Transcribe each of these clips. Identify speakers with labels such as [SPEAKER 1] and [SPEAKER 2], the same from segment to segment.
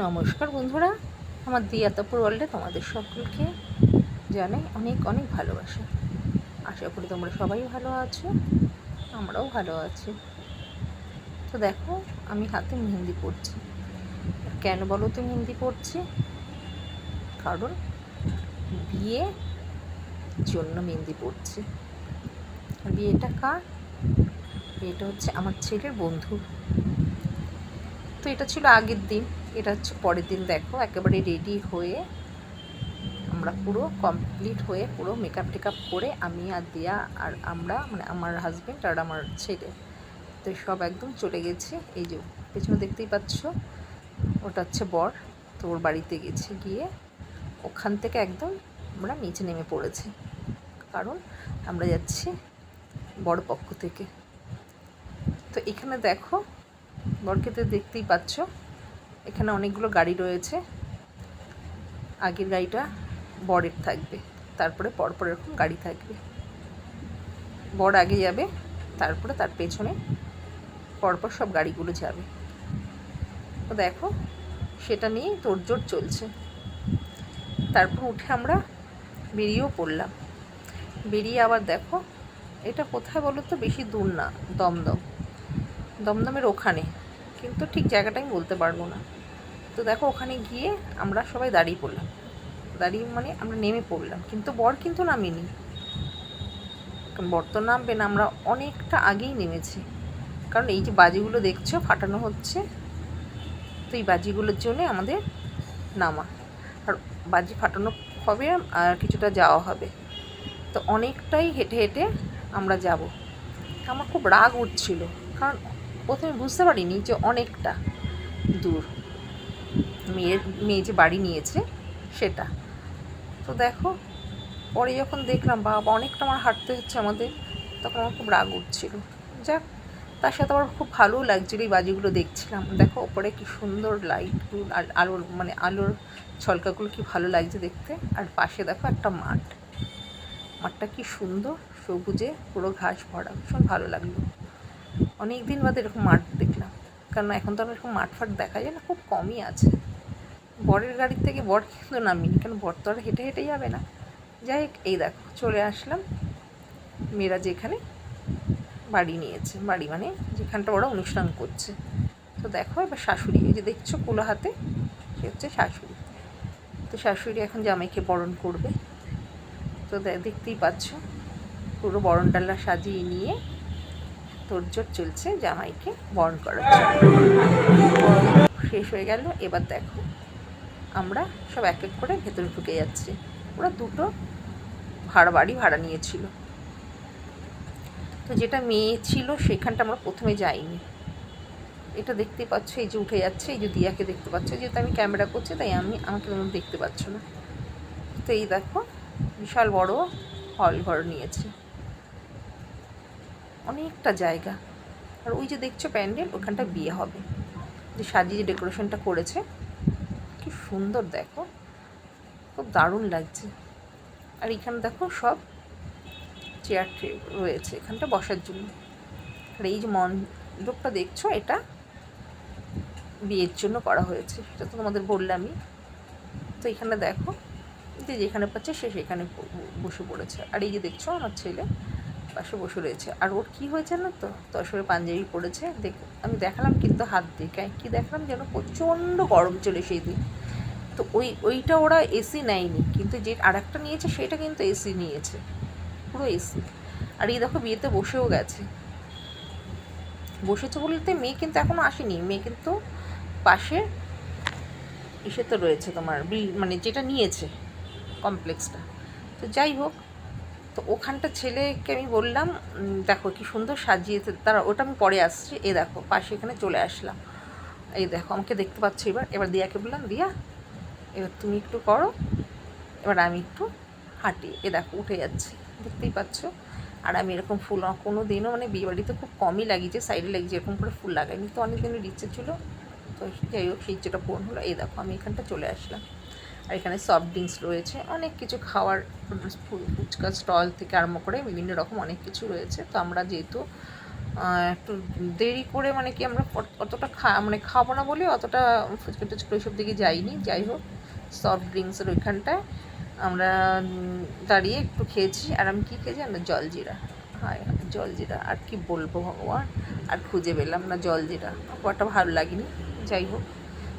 [SPEAKER 1] নমস্কার বন্ধুরা, আমার দিয়াতাপুর ওয়ার্ল্ডে তোমাদের সকলকে জানাই অনেক অনেক ভালোবাসা। আশা করি তোমরা সবাই ভালো আছো, আমরাও ভালো আছি। তো দেখো, আমি হাতে মেহেন্দি পড়ছি কেন বলো তো মেহেন্দি পড়ছি কারণ বিয়ে জন্য মেহেন্দি পড়ছি বিয়েটা কার? বিয়েটা হচ্ছে আমার ছেলের বন্ধু। তো এটা ছিল আগের দিন, এটা হচ্ছে পরের দিন দেখো, একেবারে রেডি হয়ে আমরা পুরো কমপ্লিট হয়ে পুরো মেকআপ টেকআপ করে আমি আর দিয়া আর আমরা মানে আমার হাজব্যান্ড আর আমার ছেলে, তো সব একদম চলে গেছে। এই যে পেছনে দেখতেই পাচ্ছ, ওটা হচ্ছে বর, তো ওর বাড়িতে গেছে গিয়ে, ওখান থেকে একদম আমরা নিচে নেমে পড়েছি, কারণ আমরা যাচ্ছি বড় পক্ষ থেকে। তো এখানে দেখো বরকে তো দেখতেই পাচ্ছ। এখানে অনেকগুলো গাড়ি রয়েছে। আগের গাড়িটা বরের থাকবে, তারপরে পরপর এরকম গাড়ি থাকবে। বর আগে যাবে, তারপরে তার পেছনে পরপর সব গাড়িগুলো যাবে। তো দেখো, সেটা নিয়ে তোড়জোড় চলছে। তারপর উঠে আমরা বেরিয়েও পড়লাম। বেরিয়ে আবার দেখো, এটা কোথায় বলো তো, বেশি দূর না, দমদম। দমদমের ওখানে। কিন্তু ঠিক জায়গাটা আমি বলতে পারব না। তো দেখো ওখানে গিয়ে আমরা সবাই দাঁড়িয়ে পড়লাম। দাঁড়িয়ে মানে আমরা নেমে পড়লাম। কিন্তু বর কিন্তু নামিনি। বর তো নামবে না, আমরা অনেকটা আগেই নেমেছি। কারণ এই যে বাজিগুলো দেখছ, ফাটানো হচ্ছে, তো এই বাজিগুলোর জন্যে আমাদের নামা। আর বাজি ফাটানো হবে আর কিছুটা যাওয়া হবে। তো অনেকটাই হেঁটে হেঁটে আমরা যাব। আমার খুব রাগ উঠছিল। কারণ প্রথমে বুঝতে পারিনি যে অনেকটা দূর। মেয়ের মেয়ে যে বাড়ি নিয়েছে সেটা। তো দেখো, পরে যখন দেখলাম, বাবা, অনেকটা আমার হাঁটতে হচ্ছে আমাদের, তখন আমার খুব রাগ উঠছিল। যাক, তার সাথে আমার খুব ভালোও লাগছিল এই বাজিগুলো দেখছিলাম। দেখো, ওপরে কি সুন্দর লাইটগুলো, আর আলোর মানে আলোর ছলকাগুলো কি ভালো লাগছে দেখতে। আর পাশে দেখো একটা মাঠ। মাঠটা কি সুন্দর, সবুজে পুরো ঘাস ভরা, ভীষণ ভালো লাগল। অনেক দিন বাদে এরকম মাঠ দেখলাম। কারণ এখন তো আর এরকম মাঠ ফাট দেখা যায় না, খুব কমই আছে। বরের গাড়ির থেকে বর কিন্তু নামিনি কারণ বর তো আর হেঁটে হেঁটে যাবে না। যাই হোক, এই দেখো, চলে আসলাম। মেয়েরা যেখানে বাড়ি নিয়েছে, বাড়ি মানে যেখানটা ওরা অনুষ্ঠান করছে। তো দেখো, এবার শাশুড়ি, এই যে দেখছ কুলো হাতে, সে হচ্ছে শাশুড়ি। তো শাশুড়ি এখন জামাইকে বরণ করবে। তো দেখতেই পাচ্ছ, পুরো বরণ ডাল্লা সাজিয়ে নিয়ে তোড়জোড় চলছে জামাইকে বরণ করার জন্য। শেষ হয়ে গেল, এবার দেখো আমরা সব এক এক করে ভেতরে ঢুকে যাচ্ছি। ওরা দুটো ভাড়া বাড়ি ভাড়া নিয়েছিল। তো যেটা মেয়ে ছিল সেখানটা আমরা প্রথমে যাইনি। এটা দেখতে পাচ্ছ, এই যে উঠে যাচ্ছে, এই যে দিয়াকে দেখতে পাচ্ছ যেহেতু আমি ক্যামেরা করছি, তাই আমি, আমাকে তেমন দেখতে পাচ্ছ না। তো এই দেখো, বিশাল বড় হল ঘর নিয়েছে। অনেকটা জায়গা। আর ওই যে দেখছ প্যান্ডেল, ওখানটা বিয়ে হবে। যে সাজিয়ে যে ডেকোরেশনটা করেছে, কি সুন্দর দেখো। খুব দারুণ লাগছে। আর এখানে দেখো সব চেয়ার রয়েছে এখানটা বসার জন্য। আর এই যে মণ্ডপটা দেখছ, এটা বিয়ের জন্য করা হয়েছে। সেটা তো তোমাদের বললামই। তো এখানে দেখো যে যেখানে পাচ্ছে সে সেখানে বসে পড়েছে। আর এই যে দেখছ আমার ছেলে পাশে বসে রয়েছে। আর ওর কী হয়েছে না তো? তসরে পাঞ্জাবি পড়েছে। দেখ, আমি দেখালাম কিন্তু হাত দিয়ে। কী দেখালাম যেন? প্রচণ্ড গরম চলে সেই দিন। তো ওই, ওইটা ওরা এসি নেয়নি। কিন্তু যে আর একটা নিয়েছে, সেটা কিন্তু এসি নিয়েছে। পুরো এসি আর এই দেখো, বিয়েতে বসেও গেছে। বসেছে বলতে মেয়ে কিন্তু এখনও আসেনি। মেয়ে কিন্তু পাশে ইসে তো রয়েছে তোমার বিল মানে যেটা নিয়েছে কমপ্লেক্সটা তো যাই হোক তো ওখানটা ছেলেকে আমি বললাম দেখো কি সুন্দর সাজিয়েছে তারা ওটা আমি পরে আসছি এ দেখো, পাশে এখানে চলে আসলাম। এই দেখো, আমাকে দেখতে পাচ্ছ এবার এবার দিয়াকে বললাম, দিয়া, এবার তুমি একটু করো, এবার আমি একটু হাঁটি। এ দেখো, উঠে যাচ্ছি, দেখতেই পাচ্ছ? আর আমি এরকম ফুল কোনো দিনও মানে বিয়েবাড়িতে খুব কমই লাগিয়েছে সাইডে লাগিয়েছে, এরকম করে ফুল লাগাইনি, তো অনেক দিনের ইচ্ছে ছিল। তো যাই হোক, সেই ইচ্ছেটা পূরণ হলো। এই দেখো, আমি এখানটা চলে আসলাম। আর এখানে সফট ড্রিঙ্কস রয়েছে অনেক কিছু খাওয়ার ফুচকা স্টল থেকে আরম্ভ করে বিভিন্ন রকম অনেক কিছু রয়েছে। তো আমরা যেহেতু একটু দেরি করে মানে কি আমরা অতটা খা মানে খাব না বলে অতটা ফুচকা টুচকা ওইসব দিকে যাইনি। যাই হোক সফট ড্রিঙ্কসের ওইখানটায় আমরা দাঁড়িয়ে একটু খেয়েছি। আর আমি কী খেয়েছি জানো? জলজিরা হায়, জলজিরা আর কি বলব ভগবান? আর খুঁজে পেলাম না জলজিরা খুব একটা ভালো লাগেনি। যাই হোক।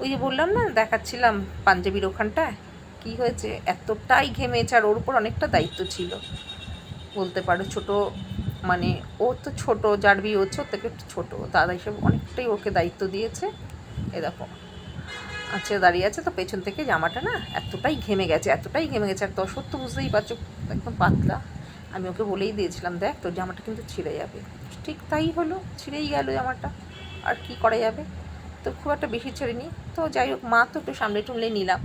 [SPEAKER 1] ওই যে বললাম না, দেখাচ্ছিলাম পাঞ্জাবির ওখানটায়। কি হয়েছে? এতটাই ঘেমেছে, আর ওর উপর অনেকটা দায়িত্ব ছিল। বলতে পারো ছোট মানে ও তো ছোট, যার বিয়ে হচ্ছে ওর থেকে একটু ছোটো। দাদা হিসেবে অনেকটাই ওকে দায়িত্ব দিয়েছে। এরকম আচ্ছা দাঁড়িয়ে আছে তো, পেছন থেকে জামাটা না এতটাই ঘেমে গেছে, এতটাই ঘেমে গেছে। আর তো বুঝতেই পারছ, একদম পাতলা। আমি ওকে বলেই দিয়েছিলাম, দেখ, তোর জামাটা কিন্তু ছিঁড়ে যাবে। ঠিক তাই হলো, ছিঁড়েই গেল জামাটা। আর কি করা যাবে? তো খুব একটা বেশি ছেড়ে নি তো যাই হোক, মা তো একটু সামলে টুমলে নিলাম।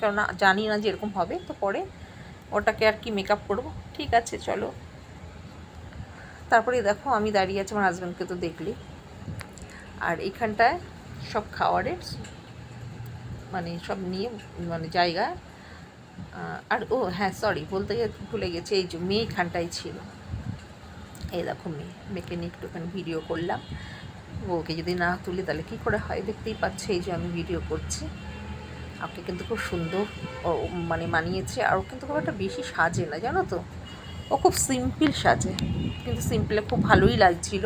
[SPEAKER 1] কারণ জানি না যে এরকম হবে, তো পরে ওটাকে আর কি মেকআপ করব। ঠিক আছে, চলো। তারপরে দেখো, আমি দাঁড়িয়ে আছি, আমার হাজব্যান্ডকে তো দেখলি। আর এইখানটায় সব খাওয়ারের মানে সব নিয়ে মানে জায়গা। আর ও হ্যাঁ সরি বলতে ভুলে গেছি, এই যে মেয়ে এখানটাই ছিল। এই দেখো মেয়ে, মেয়েকে নিয়ে একটুখানি ভিডিও করলাম। ওকে যদি না তুলি, তাহলে কী করে হয়? দেখতেই পাচ্ছে, এই যে আমি ভিডিও করছি। আপনি কিন্তু খুব সুন্দর মানে মানিয়েছে, আর কিন্তু খুব একটা বেশি সাজে না, জানো তো? ও খুব সিম্পল সাজে, কিন্তু সিম্পলে খুব ভালোই লাগছিল।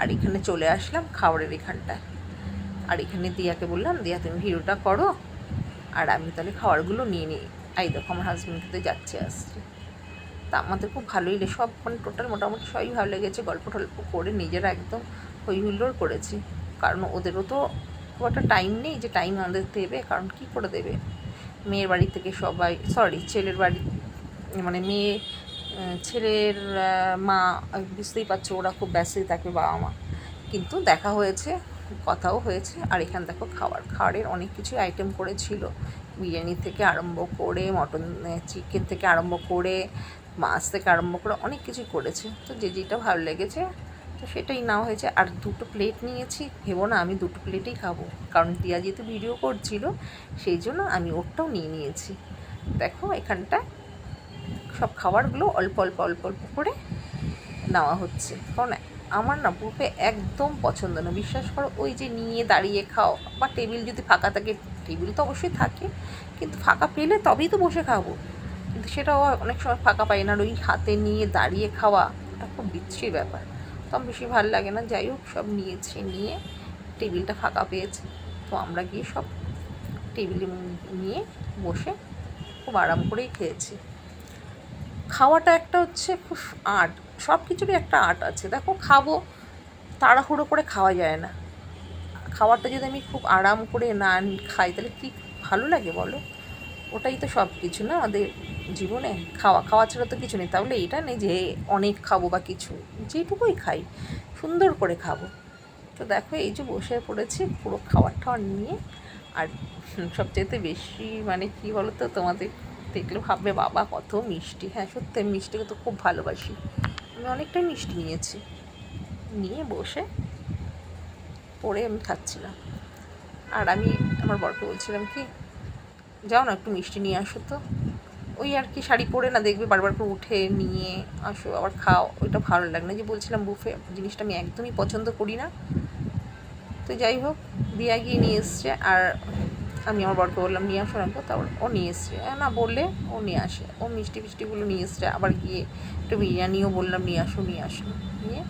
[SPEAKER 1] আর এখানে চলে আসলাম খাবারের এখানটায়। আর এখানে দিয়াকে বললাম, দিয়া, তুমি ভিডিওটা করো, আর আমি তাহলে খাবারগুলো নিয়ে নিই। এই দেখো, আমার হাজব্যান্ড কিন্তু যাচ্ছে, আসছে। তা আমাদের খুব ভালোই সব মানে টোটাল মোটামুটি সবই ভালো লেগেছে গল্প টল্প করে নিজেরা একদম হই হুল্লোড় করেছি। কারণ ওদেরও তো খুব একটা টাইম নেই যে টাইম আমাদের দেবে, কারণ কি করে দেবে? মেয়ের বাড়ি থেকে সবাই সরি ছেলের বাড়ি মানে মেয়ে ছেলের মা বুঝতেই পারছ ওরা খুব ব্যস্তই থাকে বাবা মা। কিন্তু দেখা হয়েছে, কথাও হয়েছে, আর এখানে দেখো খাবার, খাবারের অনেক কিছু আইটেম করেছিল বিরিয়ানি থেকে আরম্ভ করে মটন চিকেন থেকে আরম্ভ করে, মাছ থেকে আরম্ভ করে অনেক কিছু করেছে। তো যে যেটা ভালো লেগেছে তো সেটাই নেওয়া হয়েছে। আর দুটো প্লেট নিয়েছি। ভেবো না, আমি দুটো প্লেটেই খাব। কারণ দিয়া যেহেতু ভিডিও করছিল, সেই জন্য আমি ওরটাও নিয়ে নিয়েছি। দেখো এখানটা সব খাবারগুলো অল্প অল্প অল্প অল্প করে নেওয়া হচ্ছে। কারণ আমার না বুফে একদম পছন্দ না। বিশ্বাস করো, ওই যে নিয়ে দাঁড়িয়ে খাও, বা টেবিল যদি ফাঁকা থাকে টেবিল তো অবশ্যই থাকে। কিন্তু ফাঁকা পেলে তবেই তো বসে খাব। কিন্তু সেটাও অনেক সময় ফাঁকা পাই না। ওই হাতে নিয়ে দাঁড়িয়ে খাওয়া, ওটা খুব বিচ্ছির ব্যাপার। তো বেশি ভালো লাগে না। যাই হোক, সব নিয়েছে, নিয়ে টেবিলটা ফাঁকা পেয়েছে। তো আমরা গিয়ে সব টেবিলে নিয়ে বসে খুব আরাম করেই খেয়েছি। খাওয়াটা একটা হচ্ছে খুব আর্ট সব কিছুরই একটা আর্ট আছে। দেখো, খাব, তাড়াহুড়ো করে খাওয়া যায় না। খাবারটা যদি আমি খুব আরাম করে না খাই, তাহলে কি ভালো লাগে বলো? ওটাই তো সব কিছু না? আমাদের জীবনে খাওয়া খাওয়া ছাড়া তো কিছু নেই। তাহলে এটা নেই যে অনেক খাব বা কিছু। যেটুকুই খাই, সুন্দর করে খাব। তো দেখো, এই যে বসে পড়েছি, পুরো খাবার টাবার নিয়ে। আর সবচেয়ে বেশি মানে কি বলো তো তোমাদের দেখলে ভাববে, বাবা কত মিষ্টি। হ্যাঁ সত্যি আমি মিষ্টিকে তো খুব ভালোবাসি। আমি অনেকটাই মিষ্টি নিয়েছি। নিয়ে বসে পরে আমি খাচ্ছিলাম। আর আমি, আমার বরকে বলছিলাম কি, যাও না, একটু মিষ্টি নিয়ে আসো তো। ওই আর কি শাড়ি পরে না দেখবে বারবার করে উঠে, নিয়ে আসো, আবার খাও, ওইটা ভালো লাগে না। যে বলছিলাম বুফে জিনিসটা আমি একদমই পছন্দ করি না। তো যাই হোক, দিয়া গিয়ে নিয়ে এসছে আর আমি আমার বরকে বললাম, নিয়ে আসো রাখব তারপর ও নিয়ে এসছে। না বললে ও নিয়ে আসে। ও মিষ্টি ফিষ্টিগুলো নিয়ে এসছে, আবার গিয়ে একটু বিরিয়ানিও বললাম, নিয়ে আসো নিয়ে আসো। নিয়ে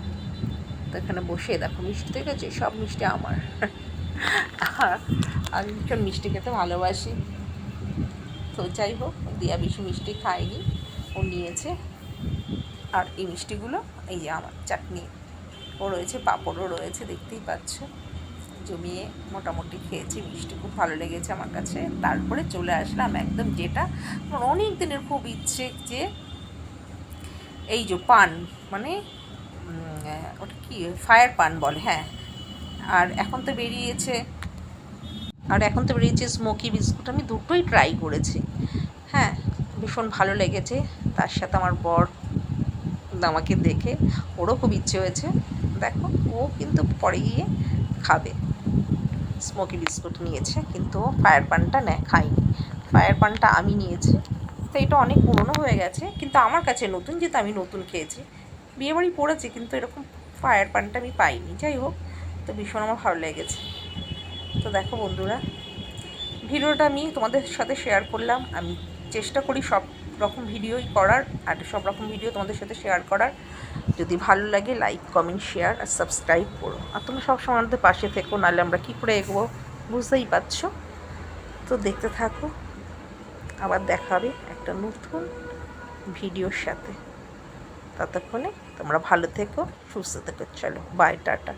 [SPEAKER 1] তো এখানে বসে, দেখো মিষ্টি ঠিক আছে সব মিষ্টি আমার। আর আমি ভীষণ মিষ্টি খেতে ভালোবাসি। তো যাই হোক দিয়া বেশি মিষ্টি খায়নি ও নিয়েছে। আর এই মিষ্টিগুলো, এই যে আমার চাটনি, ও রয়েছে, পাঁপড়ও রয়েছে, দেখতেই পাচ্ছ। জমিয়ে মোটামুটি খেয়েছি, মিষ্টি খুব ভালো লেগেছে আমার কাছে। তারপরে চলে আসলাম একদম যেটা আমার অনেক দিনের খুব ইচ্ছে যে এই যে পান মানে ওটা কি, ফায়ার পান বলে হ্যাঁ। আর এখন তো বেরিয়েছে, আর এখন তো বেরিয়েছে স্মোকি বিস্কুট। আমি দুটোই ট্রাই করেছি। হ্যাঁ ভীষণ ভালো লেগেছে। তার সাথে আমার বর আমাকে দেখে, ওরও খুব ইচ্ছে হয়েছে। দেখো, ও কিন্তু পরে গিয়ে খাবে। স্মোকি বিস্কুট নিয়েছে, কিন্তু ফায়ার পানটা নেয় খায়নি। ফায়ার পানটা আমি নিয়েছি। তো এটা অনেক পুরনো হয়ে গেছে, কিন্তু আমার কাছে নতুন যেহেতু আমি নতুন খেয়েছি। বিয়েবাড়ি পড়েছি, কিন্তু এরকম ফায়ার পানটা আমি পাইনি। যাই হোক, তো ভীষণ আমার ভালো লেগেছে। তো দেখো বন্ধুরা, ভিডিওটা আমি তোমাদের সাথে শেয়ার করলাম। আমি চেষ্টা করি সব রকম ভিডিওই করার আর সব রকম ভিডিও তোমাদের সাথে শেয়ার করার। যদি ভালো লাগে লাইক কমেন্ট শেয়ার আর সাবস্ক্রাইব করো। আর তোমরা সবসময় আমাদের পাশে থেকো, নাহলে আমরা কী করে এগোবো বুঝতেই পারছ? তো দেখতে থাকো। আবার দেখা হবে একটা নতুন ভিডিওর সাথে। ততক্ষণে তোমরা ভালো থেকো, সুস্থ থেকো। চলো বাই টাটা।